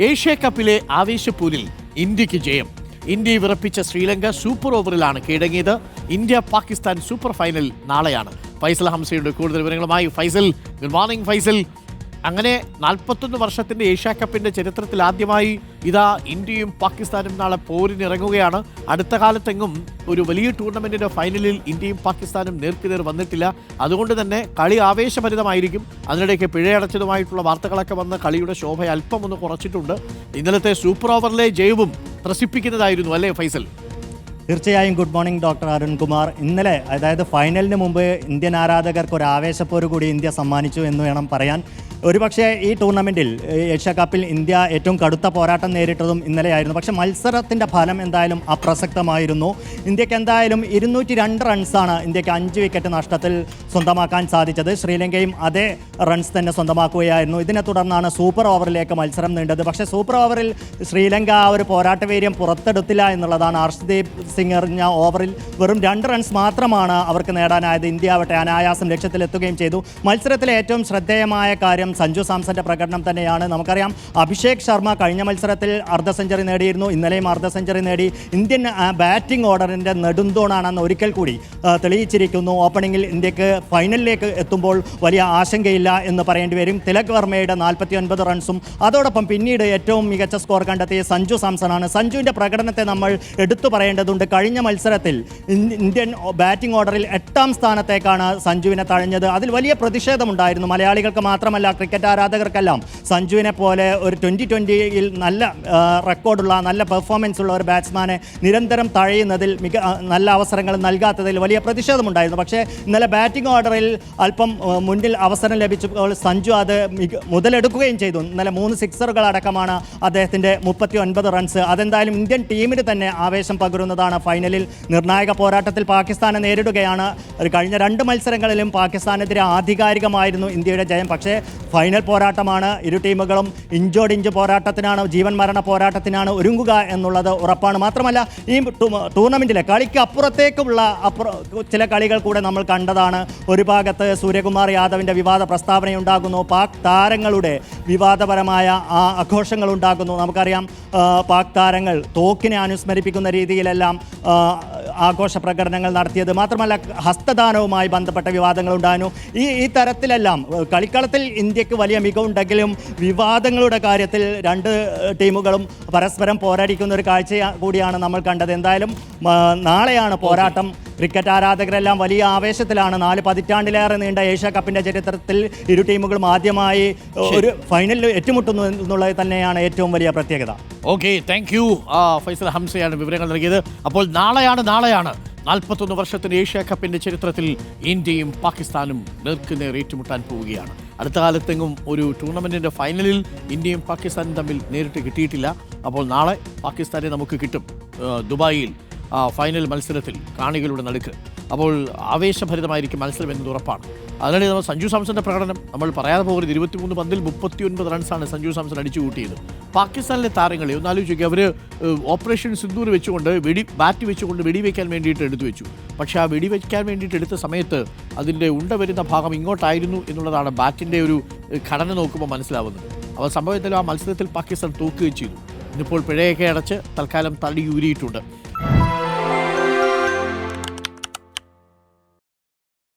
Asia കപ്പിലെ ആവേശപ്പൂരിൽ ഇന്ത്യയ്ക്ക് ജയം. ഇന്ത്യ വിറപ്പിച്ച ശ്രീലങ്ക സൂപ്പർ ഓവറിലാണ് കീഴടങ്ങിയത്. ഇന്ത്യ പാകിസ്ഥാൻ സൂപ്പർ ഫൈനൽ നാളെയാണ്. ഫൈസൽ ഹംസയുടെ കൂടുതൽ വിവരങ്ങളുമായി ഫൈസൽ. Good morning Faisal. അങ്ങനെ നാൽപ്പത്തൊന്ന് വർഷത്തിന്റെ ഏഷ്യ കപ്പിന്റെ ചരിത്രത്തിൽ ആദ്യമായി ഇതാ ഇന്ത്യയും പാകിസ്ഥാനും നാളെ പോരിനിറങ്ങുകയാണ്. അടുത്ത കാലത്തെങ്ങും ഒരു വലിയ ടൂർണമെന്റിന്റെ ഫൈനലിൽ ഇന്ത്യയും പാകിസ്ഥാനും നേർക്കുനേർ വന്നിട്ടില്ല. അതുകൊണ്ട് തന്നെ കളി ആവേശഭരിതമായിരിക്കും. അതിനിടയ്ക്ക് പിഴയടച്ചതുമായിട്ടുള്ള വാർത്തകളൊക്കെ വന്ന് കളിയുടെ ശോഭ അല്പം ഒന്ന് കുറച്ചിട്ടുണ്ട്. ഇന്നലത്തെ സൂപ്പർ ഓവറിലെ ജയവും ത്രസിപ്പിക്കുന്നതായിരുന്നു അല്ലേ ഫൈസൽ? തീർച്ചയായും ഗുഡ് മോർണിംഗ് ഡോക്ടർ അരുൺകുമാർ. ഇന്നലെ അതായത് ഫൈനലിന് മുമ്പ് ഇന്ത്യൻ ആരാധകർക്ക് ഒരു ആവേശപ്പോരു കൂടി ഇന്ത്യ സമ്മാനിച്ചു എന്ന് വേണം പറയാൻ. ഒരുപക്ഷെ ഈ ടൂർണമെന്റിൽ ഏഷ്യ കപ്പിൽ ഇന്ത്യ ഏറ്റവും കടുത്ത പോരാട്ടം നേരിട്ടതും ഇന്നലെയായിരുന്നു. പക്ഷേ മത്സരത്തിന്റെ ഫലം എന്തായാലും അപ്രസക്തമായിരുന്നു. ഇന്ത്യയ്ക്ക് എന്തായാലും ഇരുന്നൂറ്റി രണ്ട് റൺസാണ് ഇന്ത്യയ്ക്ക് അഞ്ച് വിക്കറ്റ് നഷ്ടത്തിൽ സ്വന്തമാക്കാൻ സാധിച്ചത്. ശ്രീലങ്കയും അതേ റൺസ് തന്നെ സ്വന്തമാക്കുകയായിരുന്നു. ഇതിനെ തുടർന്നാണ് സൂപ്പർ ഓവറിലേക്ക് മത്സരം നീണ്ടത്. പക്ഷേ സൂപ്പർ ഓവറിൽ ശ്രീലങ്ക ആ ഒരു പോരാട്ട വീര്യം പുറത്തെടുത്തില്ല എന്നുള്ളതാണ് ഹർഷ്ദീപ് സിംഗ് എറിഞ്ഞ ഓവറിൽ വെറും രണ്ട് റൺസ് മാത്രമാണ് അവർക്ക് നേടാനായത്. ഇന്ത്യ ആവട്ടെ അനായാസം ലക്ഷ്യത്തിലെത്തുകയും ചെയ്തു. മത്സരത്തിലെ ഏറ്റവും ശ്രദ്ധേയമായ കാര്യം സഞ്ജു സാംസന്റെ പ്രകടനം തന്നെയാണ്. നമുക്കറിയാം അഭിഷേക് ശർമ്മ കഴിഞ്ഞ മത്സരത്തിൽ അർദ്ധ സെഞ്ചുറി നേടിയിരുന്നു. ഇന്നലെയും അർദ്ധ സെഞ്ചുറി നേടി. ഇന്ത്യൻ ബാറ്റിംഗ് ഓർഡറിന്റെ നെടുന്തോണാണെന്ന് ഒരിക്കൽ കൂടി തെളിയിച്ചിരിക്കുന്നു. ഓപ്പണിംഗിൽ ഇന്ത്യയ്ക്ക് ഫൈനലിലേക്ക് എത്തുമ്പോൾ വലിയ ആശങ്കയില്ല എന്ന് പറയേണ്ടി വരും. തിലക് വർമ്മയുടെ നാൽപ്പത്തി ഒൻപത് റൺസും അതോടൊപ്പം പിന്നീട് ഏറ്റവും മികച്ച സ്കോർ കണ്ടെത്തിയ സഞ്ജു സാംസണാണ്. സഞ്ജുവിന്റെ പ്രകടനത്തെ നമ്മൾ എടുത്തു പറയേണ്ടതുണ്ട്. കഴിഞ്ഞ മത്സരത്തിൽ ഇന്ത്യൻ ബാറ്റിംഗ് ഓർഡറിൽ എട്ടാം സ്ഥാനത്തേക്കാണ് സഞ്ജുവിനെ തഴഞ്ഞത്. അതിൽ വലിയ പ്രതിഷേധമുണ്ടായിരുന്നു. മലയാളികൾക്ക് മാത്രമല്ല ക്രിക്കറ്റ് ആരാധകർക്കെല്ലാം സഞ്ജുവിനെ പോലെ ഒരു ട്വന്റി ട്വന്റിയിൽ നല്ല റെക്കോർഡുള്ള നല്ല പെർഫോമൻസ് ഉള്ള ഒരു ബാറ്റ്സ്മാനെ നിരന്തരം തഴയുന്നതിൽ മിക നല്ല അവസരങ്ങൾ നൽകാത്തതിൽ വലിയ പ്രതിഷേധമുണ്ടായിരുന്നു. പക്ഷേ ഇന്നലെ ബാറ്റിംഗ് ഓർഡറിൽ അല്പം മുന്നിൽ അവസരം ലഭിച്ചപ്പോൾ സഞ്ജു അത് മുതലെടുക്കുകയും ചെയ്തു. ഇന്നലെ മൂന്ന് സിക്സറുകൾ അടക്കമാണ് അദ്ദേഹത്തിന്റെ മുപ്പത്തി ഒൻപത് റൺസ്. അതെന്തായാലും ഇന്ത്യൻ ടീമിന് തന്നെ ആവേശം പകരുന്നതാണ്. ഫൈനലിൽ നിർണായക പോരാട്ടത്തിൽ പാകിസ്ഥാനെ നേരിടുകയാണ്. കഴിഞ്ഞ രണ്ട് മത്സരങ്ങളിലും പാകിസ്ഥാനെതിരെ ആധികാരികമായിരുന്നു ഇന്ത്യയുടെ ജയം. പക്ഷേ ഫൈനൽ പോരാട്ടമാണ്. ഇരു ടീമുകളും ഇഞ്ചോട് ഇഞ്ച് പോരാട്ടത്തിനാണ് ജീവൻ മരണ പോരാട്ടത്തിനാണ് ഒരുങ്ങുക എന്നുള്ളത് ഉറപ്പാണ്. മാത്രമല്ല ഈ ടൂർണമെന്റിലെ കളിക്ക് അപ്പുറത്തേക്കുള്ള അപ്പുറ ചില കളികൾ കൂടെ നമ്മൾ കണ്ടതാണ്. ഒരു ഭാഗത്ത് സൂര്യകുമാർ യാദവിന്റെ വിവാദ പ്രസ്താവനയുണ്ടാകുന്നു. പാക് താരങ്ങളുടെ വിവാദപരമായ ആഘോഷങ്ങൾ ഉണ്ടാകുന്നു നമുക്കറിയാം പാക് താരങ്ങൾ തോക്കിനെ അനുസ്മരിപ്പിക്കുന്ന രീതിയിലെല്ലാം ആഘോഷ പ്രകടനങ്ങൾ നടത്തിയത്. മാത്രമല്ല ഹസ്തദാനവുമായി ബന്ധപ്പെട്ട വിവാദങ്ങൾ ഉണ്ടായിരുന്നു ഈ ഈ തരത്തിലെല്ലാം കളിക്കളത്തിൽ ഇന്ത്യയ്ക്ക് വലിയ മികവുണ്ടെങ്കിലും വിവാദങ്ങളുടെ കാര്യത്തിൽ രണ്ട് ടീമുകളും പരസ്പരം പോരാടിക്കുന്ന ഒരു കാഴ്ച കൂടിയാണ് നമ്മൾ കണ്ടത്. എന്തായാലും നാളെയാണ് പോരാട്ടം. ക്രിക്കറ്റ് ആരാധകരെല്ലാം വലിയ ആവേശത്തിലാണ്. നാല് പതിറ്റാണ്ടിലേറെ നീണ്ട ഏഷ്യ കപ്പിന്റെ ചരിത്രത്തിൽ ഇരു ടീമുകളും ആദ്യമായി ഒരു ഫൈനലിൽ ഏറ്റുമുട്ടുന്നു എന്നുള്ളത് തന്നെയാണ് ഏറ്റവും വലിയ പ്രത്യേകത. ഓക്കെ താങ്ക് യു ഫൈസൽ ഹംസയാണ് വിവരങ്ങൾ നൽകിയത്. അപ്പോൾ നാളെയാണ് നാളെയാണ് നാൽപ്പത്തൊന്ന് വർഷത്തിന് ഏഷ്യ കപ്പിന്റെ ചരിത്രത്തിൽ ഇന്ത്യയും പാകിസ്ഥാനും നേർക്കുനേർ ഏറ്റുമുട്ടാൻ പോവുകയാണ്. അടുത്ത കാലത്തെങ്ങും ഒരു ടൂർണമെന്റിന്റെ ഫൈനലിൽ ഇന്ത്യയും പാകിസ്ഥാനും തമ്മിൽ നേരിട്ട് കിട്ടിയിട്ടില്ല. അപ്പോൾ നാളെ പാകിസ്ഥാനെ നമുക്ക് കിട്ടും. ദുബായിൽ ഫൈനൽ മത്സരത്തിൽ കാണികളുടെ നടുക്ക്. അപ്പോൾ ആവേശഭരിതമായിരിക്കും മത്സരം എന്നത് ഉറപ്പാണ്. അതിനിടെ നമ്മൾ സഞ്ജു സാംസന്റെ പ്രകടനം നമ്മൾ പറയാതെ പോകരുത് ഇരുപത്തിമൂന്ന് പന്തിൽ മുപ്പത്തി ഒൻപത് റൺസാണ് സഞ്ജു സാംസൺ അടിച്ചു കൂട്ടിയത്. പാകിസ്ഥാനിലെ താരങ്ങളെ ഒന്ന് ആലോചിക്കുക അവർ ഓപ്പറേഷൻ സിന്ദൂർ വെച്ചുകൊണ്ട് വെടി ബാറ്റ് വെച്ചുകൊണ്ട് വെടിവെക്കാൻ വേണ്ടിയിട്ട് എടുത്തു വെച്ചു. പക്ഷേ ആ വെടിവെക്കാൻ വേണ്ടിയിട്ട് എടുത്ത സമയത്ത് അതിന്റെ ഉണ്ട വരുന്ന ഭാഗം ഇങ്ങോട്ടായിരുന്നു എന്നുള്ളതാണ് ബാറ്റിന്റെ ഒരു ഘടന നോക്കുമ്പോൾ മനസ്സിലാവുന്നത്. അവ സംഭവത്തിൽ ആ മത്സരത്തിൽ പാകിസ്ഥാൻ തോക്കുകയും ചെയ്തു. ഇന്നിപ്പോൾ പിഴയൊക്കെ അടച്ച് തൽക്കാലം തടി ഊരിയിട്ടുണ്ട്.